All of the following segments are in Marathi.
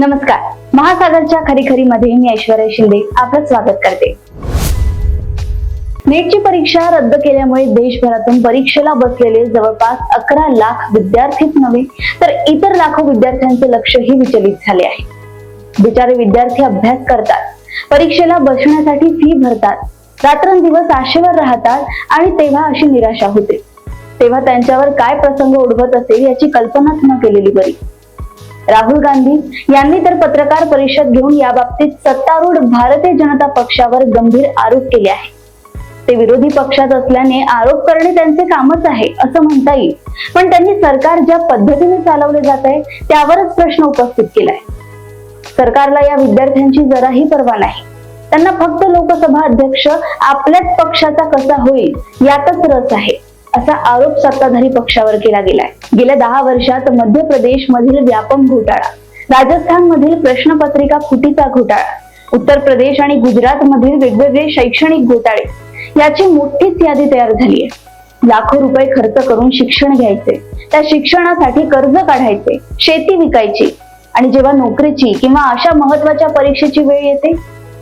नमस्कार. महासागरच्या खरी मध्ये मी ऐश्वर्या शिंदे आपलं स्वागत करते. नेटची परीक्षा रद्द केल्यामुळे देशभरातून परीक्षेला बसलेले जवळपास अकरा लाख विद्यार्थीच नव्हे तर इतर लाखो विद्यार्थ्यांचे लक्षही विचलित झाले आहे. बिचारे विद्यार्थी अभ्यास करतात परीक्षेला बसण्यासाठी फी भरतात रात्रंदिवस आशेवर राहतात आणि तेव्हा अशी निराशा होते. तेव्हा त्यांच्यावर काय प्रसंग उडवत असेल याची कल्पनाच न केलेली बरी. राहुल गांधी यांनी तर पत्रकार परिषद घेऊन याबाबतीत सत्तारूढ भारतीय जनता पक्षावर गंभीर आरोप केले आहे ते विरोधी पक्षात असल्याने आरोप करणे त्यांचे कामच आहे असं म्हणता येईल. पण त्यांनी सरकार ज्या पद्धतीने चालवले जात आहे त्यावरच प्रश्न उपस्थित केलाय. सरकारला या विद्यार्थ्यांची जराही पर्वा नाही. त्यांना फक्त लोकसभा अध्यक्ष आपल्याच पक्षाचा कसा होईल यातच रस आहे. असा आरोप सत्ताधारी पक्षावर केला गेलाय. गेल्या दहा वर्षात मध्य प्रदेश मधील व्यापम घोटाळा राजस्थान मधील प्रश्नपत्रिका फुटीचा घोटाळा उत्तर प्रदेश आणि गुजरात मधील वेगवेगळे शैक्षणिक घोटाळे याची मोठीच यादी तयार झाली आहे लाखो रुपये खर्च करून शिक्षण घ्यायचे त्या शिक्षणासाठी कर्ज काढायचे शेती विकायची आणि जेव्हा नोकरीची किंवा अशा महत्त्वाच्या परीक्षेची वेळ येते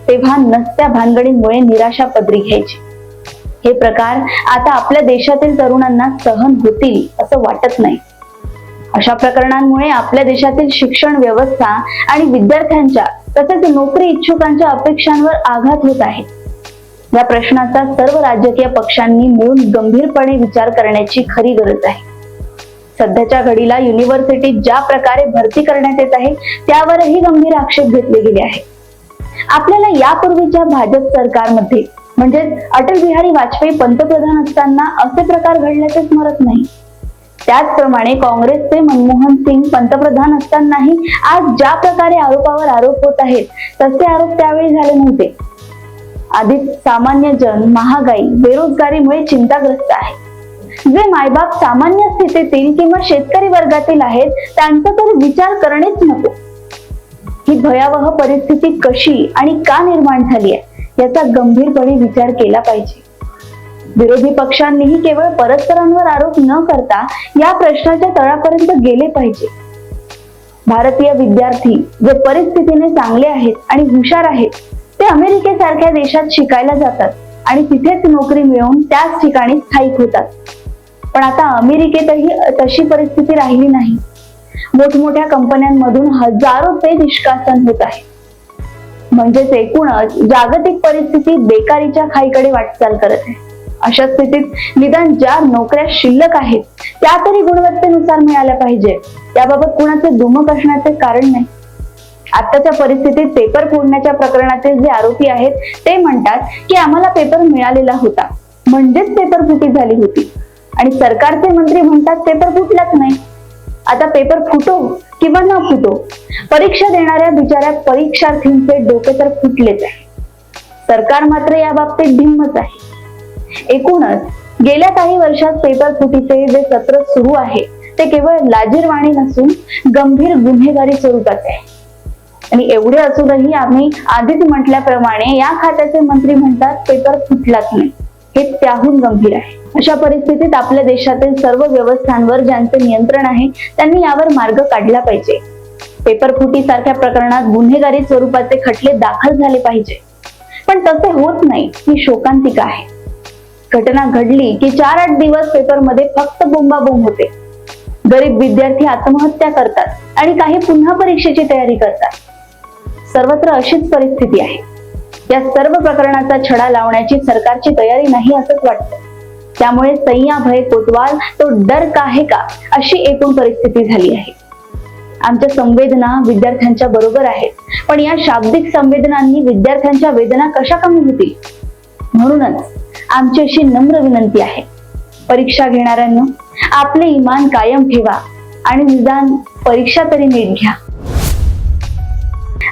तेव्हा नसत्या भानगडींमुळे निराशा पदरी घ्यायची. हे प्रकार आता आपल्या देशातील तरुणांना सहन होतील असं वाटत नाही. अशा प्रकरणांमुळे आपल्या देशातील शिक्षण व्यवस्था आणि विद्यार्थ्यांच्या तसेच नोकरी इच्छुकांच्या अपेक्षांवर आघात होत आहे. या प्रश्नाचा सर्व राजकीय पक्षांनी मिळून गंभीरपणे विचार करण्याची खरी गरज आहे. सध्याच्या घडीला युनिव्हर्सिटीत ज्या प्रकारे भरती करण्यात येत आहे त्यावरही गंभीर आक्षेप घेतले गेले आहे आपल्याला यापूर्वीच्या भाजप सरकारमध्ये म्हणजे अटल बिहारी वाजपेयी पंतप्रधान असताना असे प्रकार घडल्याचे स्मरत नाही. त्याचप्रमाणे काँग्रेसचे मनमोहन सिंग पंतप्रधान असतानाही आज ज्या प्रकारे आरोपावर आरोप होत आहेत तसे आरोप त्यावेळी झाले नव्हते. आधीच सामान्य जन महागाई बेरोजगारीमुळे चिंताग्रस्त आहे. जे मायबाप सामान्य स्थितीतील किंवा शेतकरी वर्गातील आहेत त्यांचा तर विचार करणेच नको. ही भयावह परिस्थिती कशी आणि का निर्माण झाली आहे? याचा गंभीरपणे विचार केला पाहिजे. विरोधी पक्षांनीही केवळ परस्परांवर आरोप न करता या प्रश्नाच्या तळापर्यंत गेले पाहिजे. भारतीय विद्यार्थी जे परिस्थितीने चांगले आहेत आणि हुशार आहेत ते अमेरिकेसारख्या देशात शिकायला जातात आणि तिथेच नोकरी मिळवून त्याच ठिकाणी स्थायिक होतात. पण आता अमेरिकेतही तशी परिस्थिती राहिली नाही. मोठमोठ्या कंपन्यांमधून हजारो ते निष्कासन होत आहे. म्हणजेच एकूणच जागतिक परिस्थिती बेकारीच्या खाईकडे वाटचाल करत आहे. अशा स्थितीत निदान ज्या नोकऱ्या शिल्लक आहेत त्या तरी गुणवत्तेनुसार मिळाल्या पाहिजे. त्याबाबत कुणाचे दुमक असण्याचे कारण नाही. आताच्या परिस्थितीत पेपर फोडण्याच्या प्रकरणातील जे आरोपी आहेत ते म्हणतात की आम्हाला पेपर मिळालेला होता. म्हणजेच पेपर फुटी झाली होती. आणि सरकारचे मंत्री म्हणतात पेपर फुटलाच नाही. आता पेपर फुटो किंवा न फुटो. परीक्षा देणाऱ्या बिचाऱ्या परीक्षार्थींचे डोके तर फुटलेच आहे सरकार मात्र या बाबतीत भिन्नच आहे. एकूणच गेल्या काही वर्षात पेपर फुटीचे जे सत्र सुरू आहे ते केवळ लाजीरवाणी नसून गंभीर गुन्हेगारी स्वरूपात आहे. आणि एवढे असूनही आम्ही आधीच म्हटल्याप्रमाणे या खात्याचे मंत्री म्हणतात पेपर फुटलाच नाही. हे त्याहून गंभीर आहे. अशा परिस्थितीत आपल्या देशातील सर्व व्यवस्थांवर ज्यांचे नियंत्रण आहे त्यांनी यावर मार्ग काढला पाहिजे. पेपर फुटी सारख्या प्रकरणात गुन्हेगारी स्वरूपाचे खटले दाखल झाले पाहिजे. पण तसे होत नाही ही शोकांतिका आहे. घटना घडली की चार आठ दिवस पेपरमध्ये फक्त बोंबाबोंब होते. गरीब विद्यार्थी आत्महत्या करतात आणि काही पुन्हा परीक्षेची तयारी करतात. सर्वत्र अशीच परिस्थिती आहे. या सर्व प्रकरणाचा छडा लावण्याची सरकारची तयारी नाही असंच वाटतं. त्यामुळे सय्या भय कोतवाल तो डर का आहे का अशी एकूण परिस्थिती झाली आहे. आमच्या संवेदना विद्यार्थ्यांच्या बरोबर आहेत पण या शाब्दिक संवेदनांनी विद्यार्थ्यांच्या वेदना कशा कमी होतील? म्हणूनच आमची अशी नम्र विनंती आहे. परीक्षा घेणाऱ्यांना आपले इमान कायम ठेवा आणि निदान परीक्षा तरी नीट घ्या.